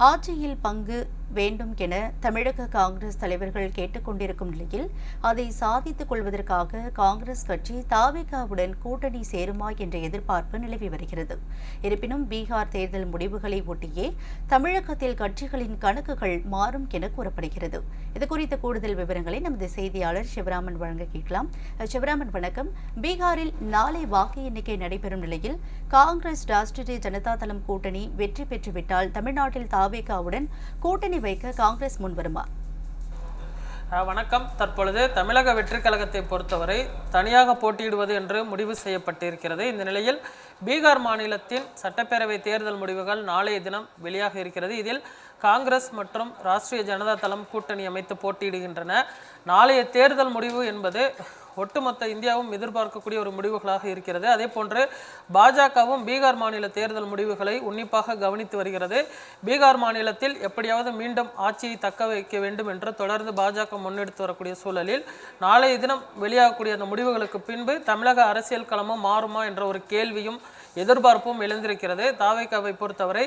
ஆட்சியில் பங்கு வேண்டும் என தமிழக காங்கிரஸ் தலைவர்கள் கேட்டுக்கொண்டிருக்கும் நிலையில் அதை சாதித்துக் கொள்வதற்காக காங்கிரஸ் கட்சி தாவேகாவுடன் கூட்டணி சேருமா என்ற எதிர்பார்ப்பு நிலவி வருகிறது. இருப்பினும் பீகார் தேர்தல் முடிவுகளை ஒட்டியே தமிழகத்தில் கட்சிகளின் கணக்குகள் மாறும் என கூறப்படுகிறது. இதுகுறித்த கூடுதல் விவரங்களை நமது செய்தியாளர் சிவராமன் வழங்க கேட்கலாம். சிவராமன் வணக்கம். பீகாரில் நாளை வாக்கு எண்ணிக்கை நடைபெறும் நிலையில் காங்கிரஸ் ராஷ்டிரிய ஜனதா தளம் கூட்டணி வெற்றி பெற்றுவிட்டால் தமிழ்நாட்டில் தாவேகாவுடன் கூட்டணி வைக்க காங்கிரஸ் முன்வருமா வணக்கம். தற்பொழுது தமிழக வெற்றி கழகத்தை பொறுத்தவரை தனியாக போட்டியிடுவது என்று முடிவு செய்யப்பட்டிருக்கிறது. இந்த நிலையில் பீகார் மாநிலத்தின் சட்டப்பேரவை தேர்தல் முடிவுகள் நாளைய தினம் வெளியாக இருக்கிறது. இதில் காங்கிரஸ் மற்றும் ராஷ்டிரிய ஜனதா தளம் கூட்டணி அமைத்து போட்டியிடுகின்றன. நாளைய தேர்தல் முடிவு என்பது ஒட்டுமொத்த இந்தியாவும் எதிர்பார்க்கக்கூடிய ஒரு முடிவுகளாக இருக்கிறது. அதே போன்று பாஜகவும் பீகார் மாநில தேர்தல் முடிவுகளை உன்னிப்பாக கவனித்து வருகிறது. பீகார் மாநிலத்தில் எப்படியாவது மீண்டும் ஆட்சியை தக்க வைக்க வேண்டும் என்று தொடர்ந்து பாஜக முன்னெடுத்து வரக்கூடிய சூழலில் நாளைய தினம் வெளியாகக்கூடிய அந்த முடிவுகளுக்கு பின்பு தமிழக அரசியல் களமும் மாறுமா என்ற ஒரு கேள்வியும் எதிர்பார்ப்பும் எழுந்திருக்கிறது. தாவைக்காவை பொறுத்தவரை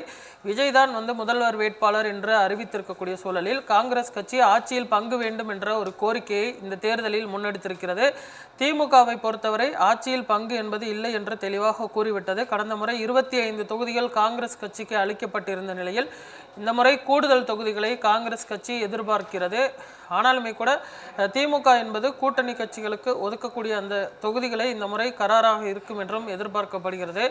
விஜய் தான் வந்து முதல்வர் வேட்பாளர் என்று அறிவித்திருக்கக்கூடிய சூழலில் காங்கிரஸ் கட்சி ஆட்சியில் பங்கு வேண்டும் என்ற ஒரு கோரிக்கையை இந்த தேர்தலில் முன்னெடுத்திருக்கிறது. திமுகவை பொறுத்தவரை ஆட்சியில் பங்கு என்பது இல்லை என்று தெளிவாக கூறிவிட்டது. கடந்த முறை இருபத்தி ஐந்து தொகுதிகள் காங்கிரஸ் கட்சிக்கு அளிக்கப்பட்டிருந்த நிலையில் இந்த முறை கூடுதல் தொகுதிகளை காங்கிரஸ் கட்சி எதிர்பார்க்கிறது. ஆனாலுமே கூட திமுக என்பது கூட்டணி கட்சிகளுக்கு ஒதுக்கக்கூடிய அந்த தொகுதிகளை இந்த முறை கராராக இருக்கும் என்றும் எதிர்பார்க்கப்படுகிறது.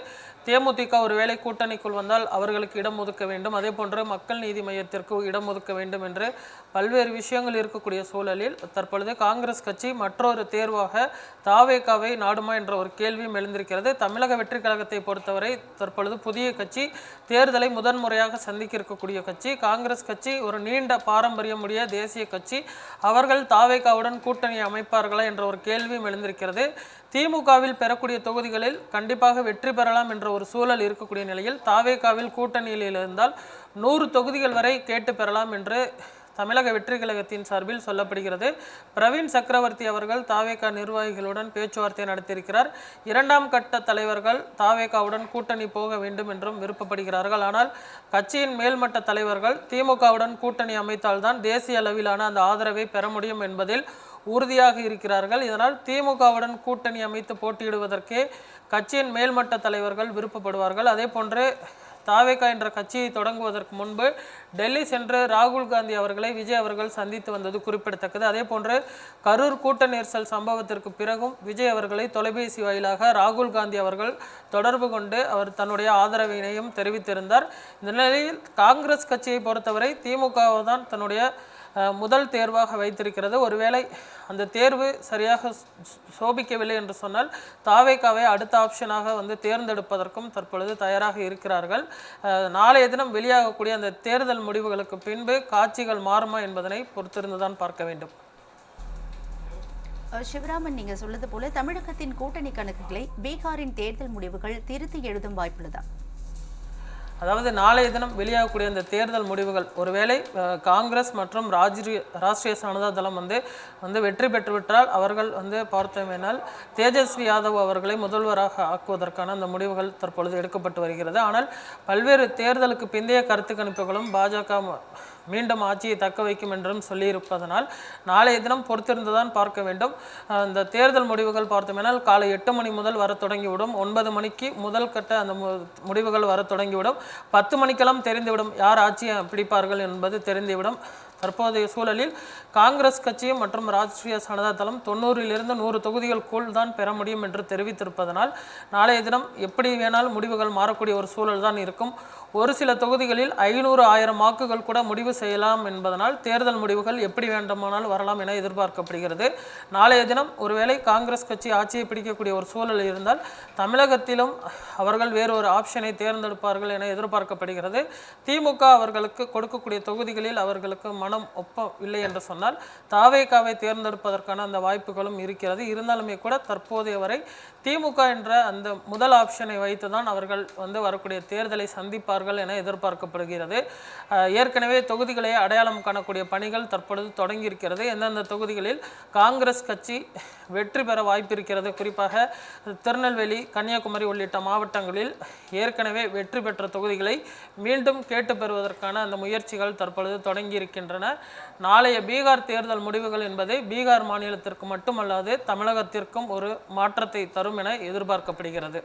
தேமுதிக ஒருவேளை கூட்டணிக்குள் வந்தால் அவர்களுக்கு இடம் ஒதுக்க வேண்டும். அதே போன்று மக்கள் நீதி மையத்திற்கு இடம் ஒதுக்க வேண்டும் என்று பல்வேறு விஷயங்கள் இருக்கக்கூடிய சூழலில் தற்பொழுது காங்கிரஸ் கட்சி மற்றொரு தேர்வாக தாவேகாவை நாடுமா என்ற ஒரு கேள்வியும் எழுந்திருக்கிறது. தமிழக வெற்றி கழகத்தை பொறுத்தவரை தற்பொழுது புதிய கட்சி தேர்தலை முதன்முறையாக சந்திக்க இருக்கக்கூடிய கட்சி. காங்கிரஸ் கட்சி ஒரு நீண்ட பாரம்பரியமுடைய தேசிய கட்சி. அவர்கள் தாவேகாவுடன் கூட்டணி அமைப்பார்களா என்ற ஒரு கேள்வியும் எழுந்திருக்கிறது. திமுகவில் பெறக்கூடிய தொகுதிகளில் கண்டிப்பாக வெற்றி பெறலாம் என்ற ஒரு சூழல் இருக்கக்கூடிய நிலையில் தாவேகாவில் கூட்டணியில் இருந்தால் நூறு தொகுதிகள் வரை கேட்டு பெறலாம் என்று தமிழக வெற்றி கழகத்தின் சார்பில் சொல்லப்படுகிறது. பிரவீன் சக்கரவர்த்தி அவர்கள் தாவேகா நிர்வாகிகளுடன் பேச்சுவார்த்தை நடத்தியிருக்கிறார். இரண்டாம் கட்ட தலைவர்கள் தாவேகாவுடன் கூட்டணி போக வேண்டும் என்றும் விருப்பப்படுகிறார்கள். ஆனால் கட்சியின் மேல்மட்ட தலைவர்கள் திமுகவுடன் கூட்டணி அமைத்தால்தான் தேசிய அளவிலான அந்த ஆதரவை பெற முடியும் என்பதில் உறுதியாக இருக்கிறார்கள். இதனால் திமுகவுடன் கூட்டணி அமைத்து போட்டியிடுவதற்கே கட்சியின் மேல்மட்ட தலைவர்கள் விருப்பப்படுவார்கள். அதே போன்று தாவேகா என்ற கட்சியை தொடங்குவதற்கு முன்பு டெல்லி சென்று ராகுல் காந்தி அவர்களை விஜய் அவர்கள் சந்தித்து வந்தது குறிப்பிடத்தக்கது. அதே போன்று கரூர் கூட்ட நெரிசல் சம்பவத்திற்கு பிறகும் விஜய் அவர்களை தொலைபேசி வாயிலாக ராகுல் காந்தி அவர்கள் தொடர்பு கொண்டு அவர் தன்னுடைய ஆதரவினையும் தெரிவித்திருந்தார். இந்த நிலையில் காங்கிரஸ் கட்சியை பொறுத்தவரை திமுகவை தான் தன்னுடைய முதல் தேர்வாக வைத்திருக்கிறது. ஒருவேளை அந்த தேர்வு சரியாக சோபிக்கவில்லை என்று சொன்னால் தாவேக்காவை அடுத்த ஆப்ஷனாக வந்து தேர்ந்தெடுப்பதற்கும் தற்பொழுது தயாராக இருக்கிறார்கள். நாளைய தினம் வெளியாகக்கூடிய அந்த தேர்தல் முடிவுகளுக்கு பின்பு காட்சிகள் மாறுமா என்பதனை பொறுத்திருந்துதான் பார்க்க வேண்டும். சிவராமன் நீங்க சொல்றது போல தமிழகத்தின் கூட்டணி கணக்குகளை பீகாரின் தேர்தல் முடிவுகள் திருத்தி எழுதும் வாய்ப்புள்ளதா? அதாவது நாளைய தினம் வெளியாகக்கூடிய இந்த தேர்தல் முடிவுகள் ஒருவேளை காங்கிரஸ் மற்றும் ராஜ்ரிய ராஷ்டிரிய ஜனதா தளம் வந்து வந்து வெற்றி பெற்றுவிட்டால் அவர்கள் வந்து பார்த்தோமேனால் தேஜஸ்வி யாதவ் அவர்களை முதல்வராக ஆக்குவதற்கான அந்த முடிவுகள் தற்பொழுது எடுக்கப்பட்டு வருகிறது. ஆனால் பல்வேறு தேர்தலுக்கு பிந்தைய கருத்து கணிப்புகளும் பாஜக மீண்டும் ஆட்சியை தக்க வைக்கும் என்றும் சொல்லியிருப்பதனால் நாளைய தினம் பொறுத்திருந்துதான் பார்க்க வேண்டும். இந்த தேர்தல் முடிவுகள் பார்த்தோமேனால் காலை எட்டு மணி முதல் வர தொடங்கிவிடும். ஒன்பது மணிக்கு முதல் கட்ட அந்த மு- முடிவுகள் வர தொடங்கிவிடும். பத்து மணிக்கெல்லாம் தெரிந்துவிடும் யார் ஆட்சியை பிடிப்பார்கள் என்பது தெரிந்துவிடும். தற்போதைய சூழலில் காங்கிரஸ் கட்சியும் மற்றும் ராஷ்டிரிய ஜனதா தளம் தொண்ணூறிலிருந்து நூறு தொகுதிகளுக்குள் தான் பெற முடியும் என்று தெரிவித்திருப்பதனால் நாளைய தினம் எப்படி வேணாலும் முடிவுகள் மாறக்கூடிய ஒரு சூழல் தான் இருக்கும். ஒரு சில தொகுதிகளில் ஐநூறு ஆயிரம் வாக்குகள் கூட முடிவு செய்யலாம் என்பதனால் தேர்தல் முடிவுகள் எப்படி வேண்டுமானால் வரலாம் என எதிர்பார்க்கப்படுகிறது. நாளைய தினம் ஒருவேளை காங்கிரஸ் கட்சி ஆட்சியை பிடிக்கக்கூடிய ஒரு சூழல் இருந்தால் தமிழகத்திலும் அவர்கள் வேறு ஒரு ஆப்ஷனை தேர்ந்தெடுப்பார்கள் என எதிர்பார்க்கப்படுகிறது. திமுக அவர்களுக்கு கொடுக்கக்கூடிய தொகுதிகளில் அவர்களுக்கு மன மனம் இல்லை என்று சொன்னால் தாவேகாவை தேர்ந்தெடுப்பதற்கான அந்த வாய்ப்புகளும் இருக்கிறது. இருந்தாலுமே கூட தற்போதைய வரை திமுக என்ற அந்த முதல் ஆப்ஷனை வைத்து தான் அவர்கள் வந்து வரக்கூடிய தேர்தலை சந்திப்பார்கள் என எதிர்பார்க்கப்படுகிறது. ஏற்கனவே தொகுதிகளை அடையாளம் காணக்கூடிய பணிகள் தற்பொழுது தொடங்கியிருக்கிறது. எந்தெந்த தொகுதிகளில் காங்கிரஸ் கட்சி வெற்றி பெற வாய்ப்பிருக்கிறது? குறிப்பாக திருநெல்வேலி கன்னியாகுமரி உள்ளிட்ட மாவட்டங்களில் ஏற்கனவே வெற்றி பெற்ற தொகுதிகளை மீண்டும் கேட்டு பெறுவதற்கான அந்த முயற்சிகள் தற்பொழுது தொடங்கியிருக்கின்றன. நாளைய பீகார் தேர்தல் முடிவுகள் என்பதை பீகார் மாநிலத்திற்கு மட்டுமல்லாது தமிழகத்திற்கும் ஒரு மாற்றத்தை தரும் என எதிர்பார்க்கப்படுகிறது.